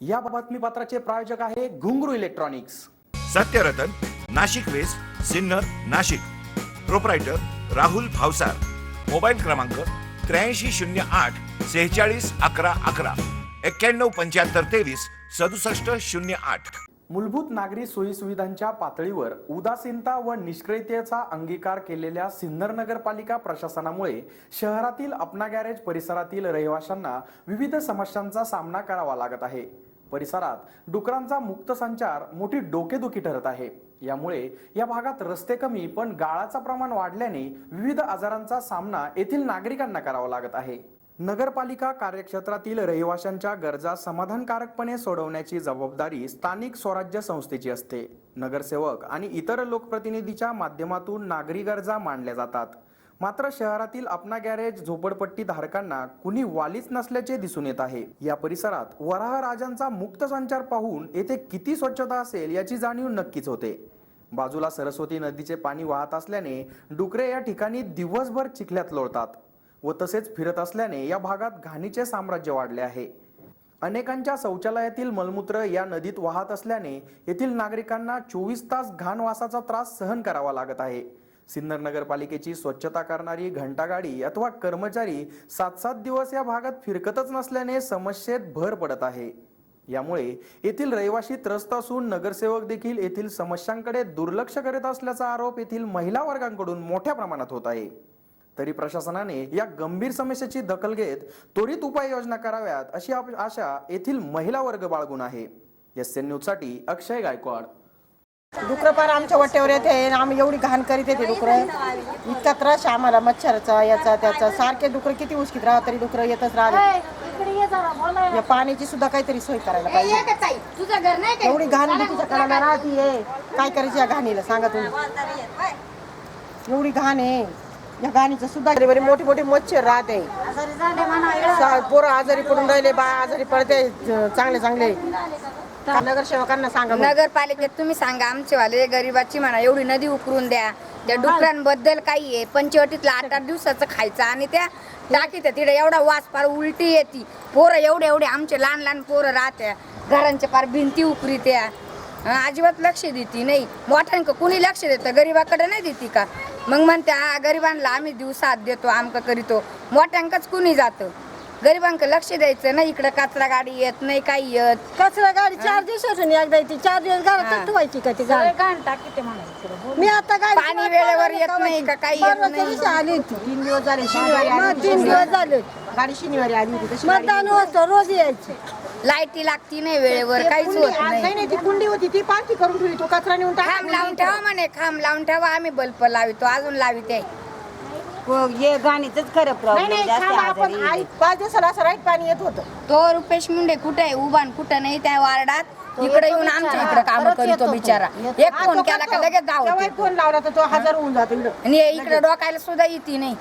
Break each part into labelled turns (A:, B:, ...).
A: या बातमीपत्राचे प्रायोजक आहे Ghungroo electronics.
B: Satyaratan Nashik west Sinnar Nashik. Proprietor Rahul Bhavsar. Mobile क्रमांक त्र्याऐंशी शून्य आठ सेहेचाळीस अकरा अकरा. एक्क्याण्णव पंच्याहत्तर तेवीस सदुसष्ट शून्य आठ.
A: मूलभूत नागरी सोयीसुविधांच्या पातळीवर उदासीनता व निष्क्रियतेचा अंगीकार केलेल्या सिन्नर नगरपालिका प्रशासनामुळे शहरातील अपना गॅरेज परिसरातील रहिवाशांना विविध समस्यांचा सामना करावा लागत आहे. परिसरात डुकरांचा मुक्त संचार मोठी डोकेदुखी ठरत आहे. यामुळे या भागात रस्ते कमी पण गाळाचं प्रमाण वाढल्याने विविध आजारांचा सामना येथील नागरिकांना करावा लागत आहे. नगरपालिका कार्यक्षेत्रातील रहिवाशांच्या गरजा समाधानकारकपणे सोडवण्याची जबाबदारी स्थानिक स्वराज्य संस्थेची असते. नगरसेवक आणि इतर लोकप्रतिनिधीच्या माध्यमातून नागरी गरजा मांडल्या जातात. मात्र शहरातील अपना गॅरेज झोपडपट्टी धारकांना कुणी वालीच नसल्याचे दिसून येत आहे. या परिसरात वराह राजांचा मुक्त संचार पाहून येथे किती स्वच्छता असेल याची जाणीव नक्कीच होते. बाजूला सरस्वती नदीचे पाणी वाहत असल्याने डुकरे या ठिकाणी दिवसभर चिखल्यात लोळतात व तसेच फिरत असल्याने या भागात घाणीचे साम्राज्य वाढले आहे. अनेकांच्या शौचालयातील मलमूत्र या नदीत वाहत असल्याने येथील नागरिकांना चोवीस तास घाण वासाचा त्रास सहन करावा लागत आहे. सिन्नर नगरपालिकेची स्वच्छता करणारी घंटागाडी अथवा कर्मचारी सात सात दिवस या भागात फिरकतच नसल्याने समस्येत भर पडत आहे. यामुळे येथील रहिवासी त्रस्त असून नगरसेवक देखील येथील समस्यांकडे दुर्लक्ष करीत असल्याचा आरोप येथील महिला वर्गांकडून मोठ्या प्रमाणात होत आहे. तरी प्रशासनाने या गंभीर समस्येची दखल घेत त्वरित उपाययोजना कराव्यात अशी आशा येथील महिला वर्ग बाळगून आहे. एस एन न्यूजसाठी अक्षय गायकवाड.
C: डुकरं पार आमच्या वाट्यावर येते. आणि आम्ही एवढी घाण करीत येते डुकरं. इतका त्रास आहे आम्हाला मच्छराचा याचा त्याचा. सारखे डुकरं किती उचकीत राहत तरी डुकरं येतच राहते या पाण्याची सुद्धा काहीतरी सोय करायला पाहिजे. एवढी घाण कडाला राहतीये काय करायची या घाणीला? सांगा तुम्ही. एवढी घाण आहे. या घाणीचं सुद्धा बरी. मोठी मोठी मच्छर राहते. पोरं आजारी पडून राहिले बा आजारी पडते. ज- चांगले. चांगले नगरसेवकांना सांगा मग.
D: नगरपालिकेत तुम्ही सांगा आमचे वाले गरीबाची म्हणा एवढी नदी उकरून द्या. त्या डुकरांबद्दल काही आहे. पंचवटीतला आठ आठ दिवसाचं खायचं आणि त्या टाकीत तिथे एवढा वास पार उलटी येते. पोरं एवढे एवढे आमचे लहान लहान पोरं राहत्या. घरांच्या पार भिंती उकरी त्या. अजिबात लक्ष देते नाही. मोठ्यांक कुणी लक्ष देतं गरीबाकडे नाही देते का? मग म्हणते हा गरिबांना आम्ही दिवसात देतो आमका करीतो. मोठ्यांकच कुणी जातं? गरिबांक लक्ष द्यायचं नाही इकडं कचरा गाडी येत नाही काही येत.
C: कचरा गाडी चार दिवसातून एकदा येते चार दिवस घरात ठेवायची का ती गाडी? मी आता गाडी
D: पाणी वेळेवर येत नाही का? काही येत
C: परवाच्या
D: नाही.
C: दिवशी आली होती. तीन दिवस झाले शनिवारी आली.
E: तीन दिवस झाले.
C: गाडी शनिवारी आली होती तशी गाडी
E: मतदान होतं रोज यायचे.
D: लाईटी लागती नाही वेळेवर काहीच
C: कुंडी-
D: होत
C: नाही.
D: नाही
C: नाही ती कुंडी होती ती पालखी करून ठेवली तो कचरा नेऊन टाका
D: खांब लावून ठेवा म्हणे खांब लावून ठेवा आम्ही बल्ब लावितो अजून लावित. आहे
E: हे गाणीच खरं
C: नाही
E: प्रॉब्लेम
C: नाही
E: जास्त
C: थांबा, आपण
E: आजारी
C: आई पाच दिवसाला असं राईट पाणी येत होतं.
D: तो रुपेश मुंडे कुठे आहे? उभान कुठं नाही त्या वार्डात. इकडे येऊन आमच्या इकडे काम करीतो बिचारा. एक
C: हा,
D: फोन
C: तो
D: केला का
C: करतो.
D: लगेच
C: एक फोन लावला तर तो हजार होऊन जातो इकडं.
D: आणि हे इकडे डोकायला सुद्धा येते नाही.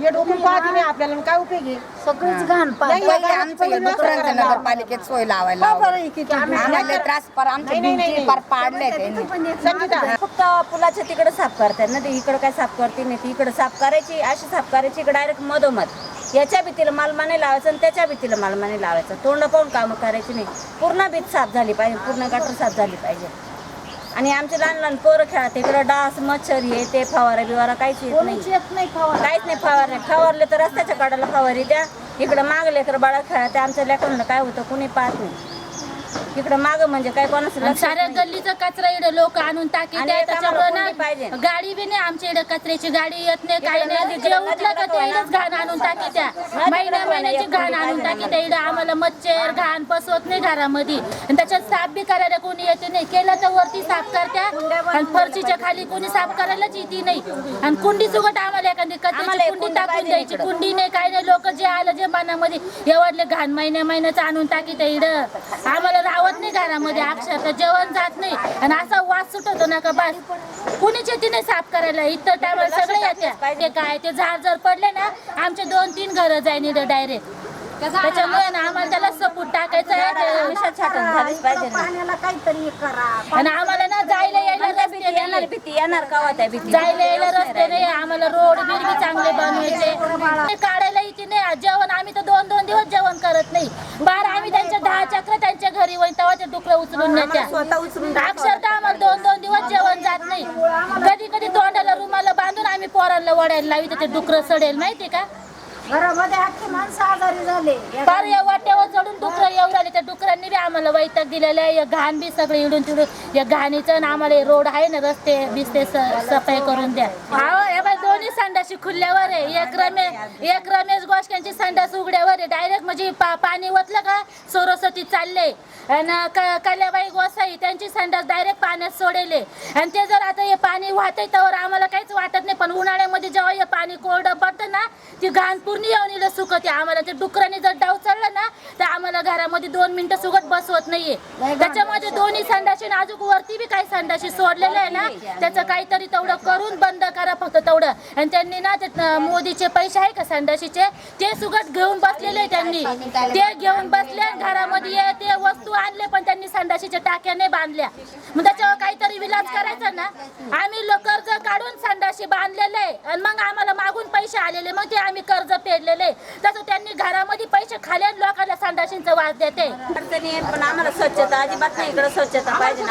C: हे डोकून पाहते नाही आपल्याला आणि काय उपयोग आहे?
E: सगळीच घाण
C: नाही,
D: पहिले
C: या
D: आमचं हे
C: गावात
D: डुकरांचं
C: करायला
D: नगरपालिकेत सोय लावायला लावली. आम्हाला लय त्रास पर आमच्या
C: नाही, नाही,
D: भिंती
C: नाही.
D: पार पाडल्या त्यांनी.
C: संगीता
E: फक्त पुलाच्या तिकडे साफ करतात ना ते. इकडे काय साफ करते नाही ती. इकडे साफ करायची अशी साफ करायची इकडे डायरेक्ट मधोमध. याच्या भीतीला मालमाने लावायचं आणि त्याच्या भीतीला मालमाने लावायचं. तोंड पाहून कामं करायची नाही. पूर्ण भीत साफ झाली पाहिजे. पूर्ण गटर साफ झाली पाहिजे. आणि आमचे लहान लहान पोरं खेळात इकडं डास मच्छर हे ते फवारा बिवारा काहीच येत नाही. काहीच नाही फवार. नाही फवारले तर रस्त्याच्या कडाला फवारी द्या. इकडं माग लेकर बाळा खेळा. ते आमच्या लेकरांना काय होतं कुणी पाहत नाही. इकडं माग म्हणजे काय कोणाचं
F: आणि
E: लक्ष
F: साऱ्या गल्लीचं कचरा इकडे लोक आणून टाकी
E: आणि एका पाहिजे.
F: गाडी बी नाही आमच्या इकडे कचऱ्याची गाडी येत नाही काही
E: इकडं
F: नाही. जे उठलं का ते इकडेच घाण आणून टाकी त्या. महिन्या महिन्याची घाण आणून टाकी त्या इकडे. आम्हाला मच्छर घाण पसवत नाही घरामध्ये. आणि त्याच्यात साफ बी करायला कोणी येते नाही. केलं तर वरती साफ करत्या. आणि फरशीच्या खाली कोणी साफ करायलाच येते नाही. आणि कुंडी सुगट आम्हाला एखादी
E: आम्हाला
F: कचऱ्याची
E: एक
F: कुंडी
E: कुंडी
F: टाकून
E: पाहिजे
F: द्यायची.
E: इकडं.
F: कुंडी नाही काही नाही. लोक जे आलं जे मनामध्ये एवढले घाण महिन्या महिन्याचं आणून टाकी त्या इकडं. आम्हाला राहत नाही घरामध्ये अक्षरशः जेवण जात नाही. आणि असा वास सुटतो ना का बस कुणीच येते नाही साफ करायला? इतर टायमाला सगळे येते ते काय ते झाड जर पडले ना आमचे दोन तीन घरं जाईन डायरेक्ट त्याच्यामुळे ना आम्हाला त्याला सपूट टाकायचं आहे.
E: झालीच पाहिजे.
F: आणि आम्हाला ना जायला यायला रस्ते
E: येणार
F: नाही.
E: भीती येणार का त्या भीती.
F: जायला यायला रस्ते नाही आम्हाला रोड बीड बी चांगले बनवायचे. ते काढायला इथे नाही. जेवण आम्ही तर दोन दोन दिवस जेवण करत नाही. बार आम्ही चक्र त्यांच्या घरी होईल तेव्हा ते डुकरं उचलून नेत्या.
E: स्वतः उचलून
F: अक्षरशः आम्हाला दोन दोन दिवस जेवण जात नाही. कधी कधी तोंडाला रुमाला बांधून आम्ही पोरांना वडायला लावी ते डुकरं सडेल माहिती का?
G: घरामध्ये अख्खी माणसं आजारी झाले.
F: फार या वाट्यावर चढून डुकरं येऊ राहिले त्या डुकरांनी बी आम्हाला वैताग दिलेला आहे. या घाण बी सगळे इडून तिडून या घाणीचं आणि आम्हाला रोड आहे ना रस्ते बिस्ते स- सफाई करून द्या. हा हे बाई दोन्ही संडाशी खुल्यावर आहे. एक रमेश एक रमेश गोष्टांची संडास उघड्यावर आहे. डायरेक्ट म्हणजे पा- पाणी ओतलं का? सरस्वती चालले आणि कल्याबाई गोसाई त्यांची संडास डायरेक्ट पाण्यात सोडेले. आणि ते जर आता हे पाणी वाहतंय तर आम्हाला काहीच वाटत नाही. पण उन्हाळ्यामध्ये जेव्हा हे पाणी कोरडं पडतं ना ती घाण पूर्ण येऊन सुकते. आम्हाला ते डुकराने जर डाव चढला ना तर आम्हाला घरामध्ये दोन मिनिटं सुगत बसवत नाहीये. त्याच्यामध्ये दोन्ही संडाशी अजून वरती बी काही संडाशी सोडलेलं आहे ना त्याचं काहीतरी तेवढं करून बंद करा फक्त तेवढं. आणि त्यांनी ना ते मोदीचे पैसे आहे का संडाशीचे? ते सुगत घेऊन बसलेले त्यांनी. ते घेऊन बसले घरामध्ये ते वस्तू आणले पण त्यांनी संडाशीच्या टाक्या नाही बांधल्या. मग त्याच्यावर काहीतरी विलाज करायचा ना? आम्ही कर्ज काढून संडाशी बांधलेले. आणि मग आम्हाला मागून पैसे आलेले. मग ते आम्ही कर्ज फेडलेले. तसं त्यांनी घरामध्ये पैसे खाले आणि लोकांना संडाशींचा वास देते.
E: पण आम्हाला स्वच्छता अजिबात नाही इकडे स्वच्छता पाहिजे.